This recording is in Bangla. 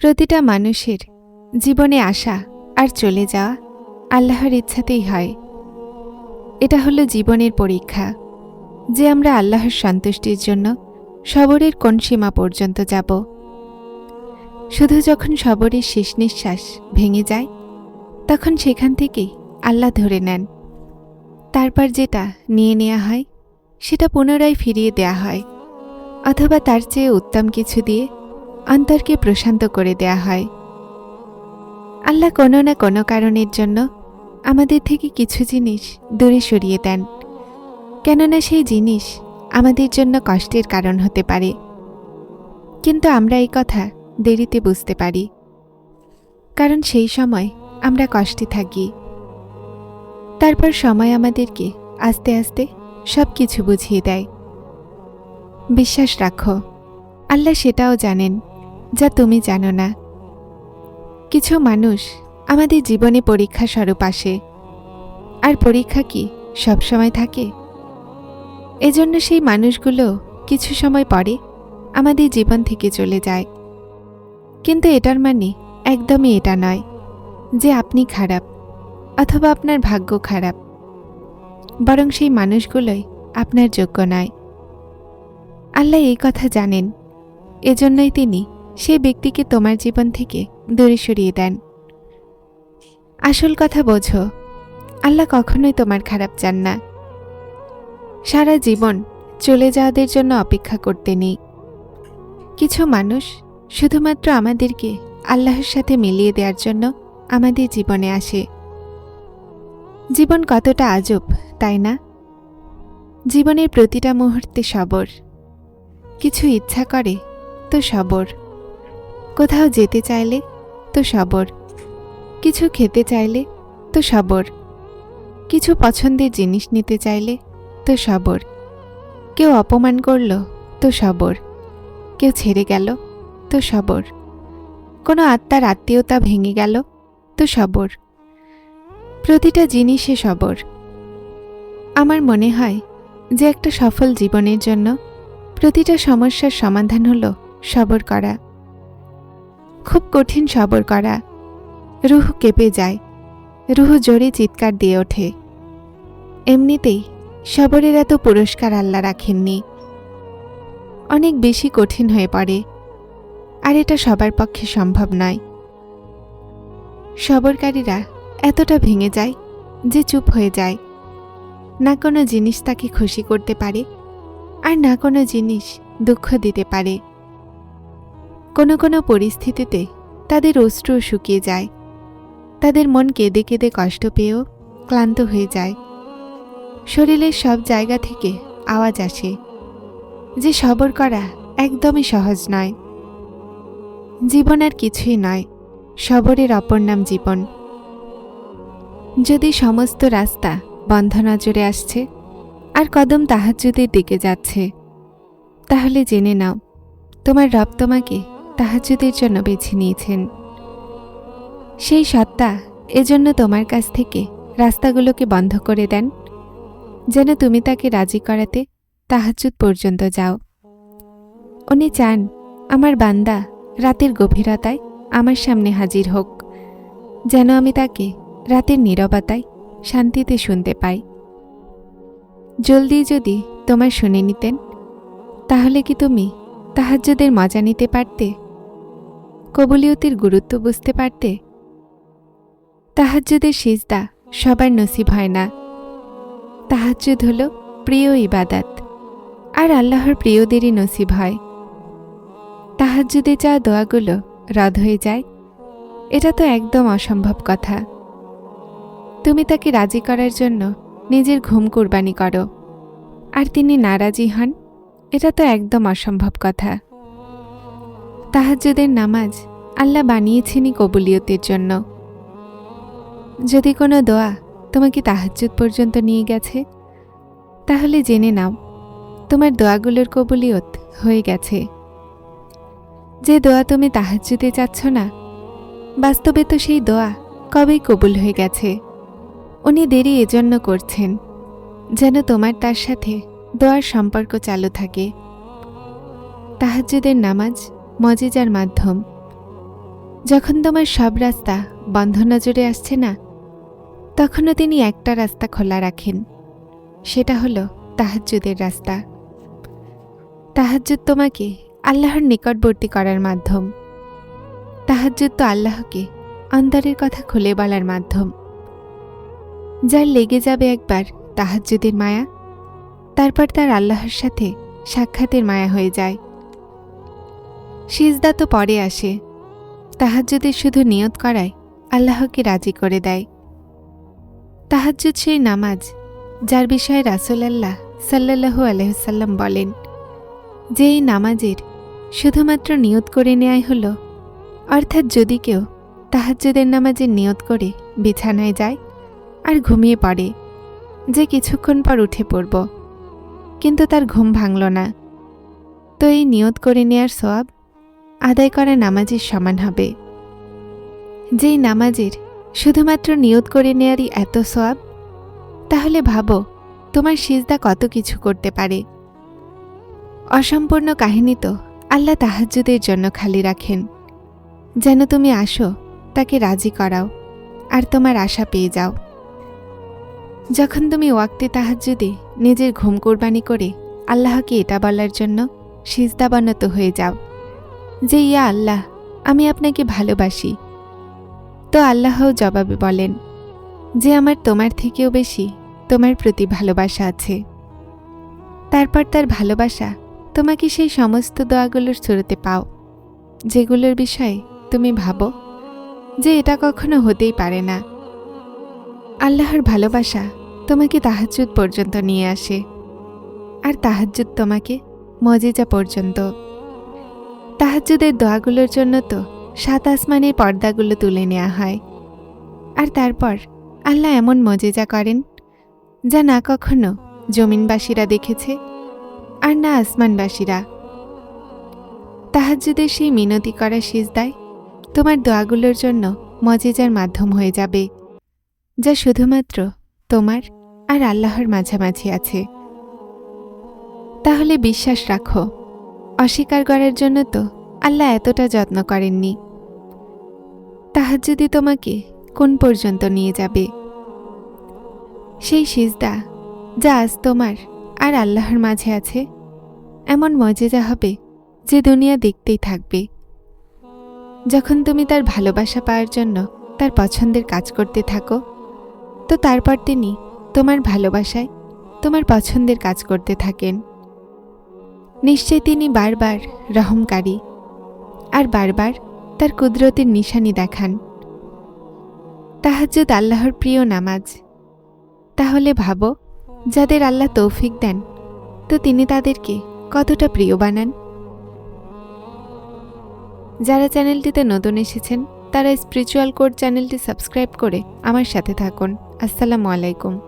প্রতিটা মানুষের জীবনে আসা আর চলে যাওয়া আল্লাহর ইচ্ছাতেই হয়। এটা হলো জীবনের পরীক্ষা। যে আমরা আল্লাহর সন্তুষ্টির জন্য সবরের কোন সীমা পর্যন্ত যাব। শুধু যখন সবরের শেষ নিঃশ্বাস ভেঙে যায়, তখন সেখান থেকেই আল্লাহ ধরে নেন। তারপর যেটা নিয়ে নেওয়া হয়, সেটা পুনরায় ফিরিয়ে দেয়া হয়, অথবা তার চেয়ে উত্তম কিছু দিয়ে অন্তরকে প্রশান্ত করে দেয়া হয়। আল্লাহ কোনো না কোনো কারণের জন্য আমাদের থেকে কিছু জিনিস দূরে সরিয়ে দেন। কেননা সেই জিনিস আমাদের জন্য কষ্টের কারণ হতে পারে। কিন্তু আমরা এই কথা দেরিতে বুঝতে পারি। কারণ সেই সময় আমরা কষ্টে থাকি। তারপর সময় আমাদেরকে আস্তে আস্তে সব কিছু বুঝিয়ে দেয়। বিশ্বাস রাখো, আল্লাহ সেটাও জানেন যা তুমি জানো না। কিছু মানুষ আমাদের জীবনে পরীক্ষা স্বরূপ আসে। আর পরীক্ষা কি সবসময় থাকে? এজন্য সেই মানুষগুলো কিছু সময় পরে আমাদের জীবন থেকে চলে যায়। কিন্তু এটার মানে একদমই এটা নয় যে আপনি খারাপ অথবা আপনার ভাগ্য খারাপ। বরং সেই মানুষগুলোই আপনার যোগ্য নয়। আল্লাহ এই কথা জানেন, এজন্যই তিনি সেই ব্যক্তিকে তোমার জীবন থেকে দূরে সরিয়ে দেন। আসল কথা বোঝো, আল্লাহ কখনোই তোমার খারাপ চান না। সারা জীবন চলে যাওয়াদের জন্য অপেক্ষা করতে নেই। কিছু মানুষ শুধুমাত্র আমাদেরকে আল্লাহর সাথে মিলিয়ে দেওয়ার জন্য আমাদের জীবনে আসে। জীবন কতটা আজব, তাই না? জীবনের প্রতিটা মুহূর্তে সবর। কিছু ইচ্ছা করে তো সবর। কোথাও যেতে চাইলে তো সবর। কিছু খেতে চাইলে তো সবর। কিছু পছন্দের জিনিস নিতে চাইলে তো সবর। কেউ অপমান করল তো সবর। কেউ ছেড়ে গেল তো সবর। কোনো আত্মার আত্মীয়তা ভেঙে গেল তো সবর। প্রতিটা জিনিসে সবর। আমার মনে হয় যে একটা সফল জীবনের জন্য প্রতিটা সমস্যার সমাধান হলো সবর করা। খুব কঠিন সবর করা। রুহ কেঁপে যায়। রুহ জোরে চিৎকার দিয়ে ওঠে। এমনিতেই সবরের এত পুরস্কার আল্লাহ রাখেননি। অনেক বেশি কঠিন হয়ে পড়ে। আর এটা সবার পক্ষে সম্ভব নয়। সবরকারীরা এতটা ভেঙে যায় যে চুপ হয়ে যায়। না কোনো জিনিস তাকে খুশি করতে পারে, আর না কোনো জিনিস দুঃখ দিতে পারে। কোনো কোনো পরিস্থিতিতে তাদের অশ্রু শুকিয়ে যায়। তাদের মন কেঁদে কেঁদে কষ্ট পেয়েও ক্লান্ত হয়ে যায়। শরীরের সব জায়গা থেকে আওয়াজ আসে, যে সবর করা একদমই সহজ নয়। জীবন আর কিছুই নয়, সবরের অপর নাম জীবন। যদি সমস্ত রাস্তা বন্ধ নজরে আসছে, আর কদম তাহাজ্জুদের দিকে যাচ্ছে, তাহলে জেনে নাও, তোমার রব তোমাকে তাহাজ্জুদের জন্য বেছে নিয়েছেন। সেই সত্তা এজন্য তোমার কাছ থেকে রাস্তাগুলোকে বন্ধ করে দেন। যেন তুমি তাকে রাজি করাতে তাহাজ্জুদ পর্যন্ত যাও। উনি চান, আমার বান্দা রাতের গভীরতায় আমার সামনে হাজির হোক। যেন আমি তাকে রাতের নীরবতায় শান্তিতে শুনতে পাই। জলদি যদি তোমার শুনে নিতেন, তাহলে কি তুমি তাহাজ্জুদের মজা নিতে পারতে? কবুলিয়তের গুরুত্ব বুঝতে পারতে? তাহাজ্জুদের সিজদা সবার নসিব হয় না। তাহাজ্জুদ হল প্রিয় ইবাদাত, আর আল্লাহর প্রিয়দেরই নসিব হয়। তাহাজ্জুদে যা দোয়াগুলো রদ হয়ে যায়, এটা তো একদম অসম্ভব কথা। তুমি তাকে রাজি করার জন্য নিজের ঘুম কুরবানি করো, আর তিনি নারাজি হন, এটা তো একদম অসম্ভব কথা। তাহাজ্জুদের নামাজ আল্লাহ বানিয়েছেনই কবুলিয়তের জন্য। যদি কোনো দোয়া তোমাকে তাহাজ্জুদ পর্যন্ত নিয়ে গেছে, তাহলে জেনে নাও, তোমার দোয়াগুলোর কবুলিয়ত হয়ে গেছে। যে দোয়া তুমি তাহাজ্জুদে চাচ্ছ না, বাস্তবে তো সেই দোয়া কবেই কবুল হয়ে গেছে। উনি দেরি এজন্য করছেন, যেন তোমার তার সাথে দোয়ার সম্পর্ক চালু থাকে। তাহাজ্জুদের নামাজ মজেজার মাধ্যম। যখন তোমার সব রাস্তা বন্ধ নজরে আসছে না, তখনও তিনি একটা রাস্তা খোলা রাখেন। সেটা হলো তাহাজ্জুদের রাস্তা। তাহাজ্জুদ তোমাকে আল্লাহর নিকটবর্তী করার মাধ্যম। তাহাজ্জুদ তো আল্লাহকে অন্তরের কথা খুলে বলার মাধ্যম। যার লেগে যাবে একবার তাহাজ্জুদের মায়া, তারপর তার আল্লাহর সাথে সাক্ষাতের মায়া হয়ে যায়। সিজদা তো পরে আসে। তাহাজ্জুদের শুধু নিয়ত করায় আল্লাহকে রাজি করে দেয়। তাহাজ্জুদ সেই নামাজ যার বিষয়ে রাসুল আল্লাহ সাল্লাহু আলহ্লাম বলেন, যে এই নামাজের শুধুমাত্র নিয়ত করে নেয়াই হল, অর্থাৎ যদি কেউ তাহাজ্জুদের নামাজের নিয়ত করে বিছানায় যায় আর ঘুমিয়ে পড়ে, যে কিছুক্ষণ পর উঠে পড়ব, কিন্তু তার ঘুম ভাঙল না। তো এই নিয়ত করে নেয়ার সোয়াব আদায় করা নামাজের সমান হবে। যেই নামাজের শুধুমাত্র নিয়ত করে নেয়ারই এত সোয়াব তাহলে ভাবো, তোমার সিজদা কত কিছু করতে পারে। অসম্পূর্ণ কাহিনী তো আল্লাহ তাহাজ্জুদের জন্য খালি রাখেন। যেন তুমি আসো, তাকে রাজি করাও, আর তোমার আশা পেয়ে যাও। যখন তুমি ওয়াক্তে তাহাজ্জুদে নিজের ঘুম কোরবানি করে আল্লাহকে এটা বলার জন্য সিজদাবনত হয়ে যাও। যে, ইয়া আল্লাহ, আমি আপনাকে ভালোবাসি। তো আল্লাহও জবাবে বলেন, যে, আমার তোমার থেকেও বেশি তোমার প্রতি ভালোবাসা আছে। তারপর তার ভালোবাসা, তোমাকে সেই সমস্ত দোয়াগুলোর শুরুতে পাও, যেগুলোর বিষয়ে তুমি ভাবো যে, এটা কখনো হতেই পারে না। আল্লাহর ভালোবাসা তোমাকে তাহাজ্জুদ পর্যন্ত নিয়ে আসে, আর তাহাজ্জুদ তোমাকে মজিজা পর্যন্ত তাহাজ্জুদের দোয়াগুলোর জন্য তো সাত আসমানের পর্দাগুলো তুলে নেওয়া হয়। আর তারপর আল্লাহ এমন মজেজা করেন, যা না কখনো জমিনবাসীরা দেখেছে আর না আসমানবাসীরা। তাহাজ্জুদের সেই মিনতি করা সিজদায় তোমার দোয়াগুলোর জন্য মজেজার মাধ্যম হয়ে যাবে, যা শুধুমাত্র তোমার আর আল্লাহর মাঝামাঝি আছে। তাহলে বিশ্বাস রাখো অস্বীকার করার জন্য তো আল্লাহ এতটা যত্ন করেননি। তাহাজ্জুদি তোমাকে কোন পর্যন্ত নিয়ে যাবে? সেই সিজদা যা আজ তোমার আর আল্লাহর মাঝে আছে, এমন মজেজা হবে যে দুনিয়া দেখতেই থাকবে। যখন তুমি তার ভালোবাসা পাওয়ার জন্য তার পছন্দের কাজ করতে থাকো, তো তারপর তিনি তোমার ভালোবাসায় তোমার পছন্দের কাজ করতে থাকেন। নিশ্চয় তিনি বারবার রহমকারী। আর বারবার তার কুদরতের নিশানি দেখান। তাহাজ্জুদ আল্লাহর প্রিয় নামাজ। তাহলে ভাবো, যাদের আল্লাহ তৌফিক দেন, তো তিনি তাদেরকে কতটা প্রিয় বানান? যারা চ্যানেলটিতে নতুন এসেছেন, তারা স্পিরিচুয়াল কোড চ্যানেলটি সাবস্ক্রাইব করে আমার সাথে থাকুন। আসসালামু আলাইকুম।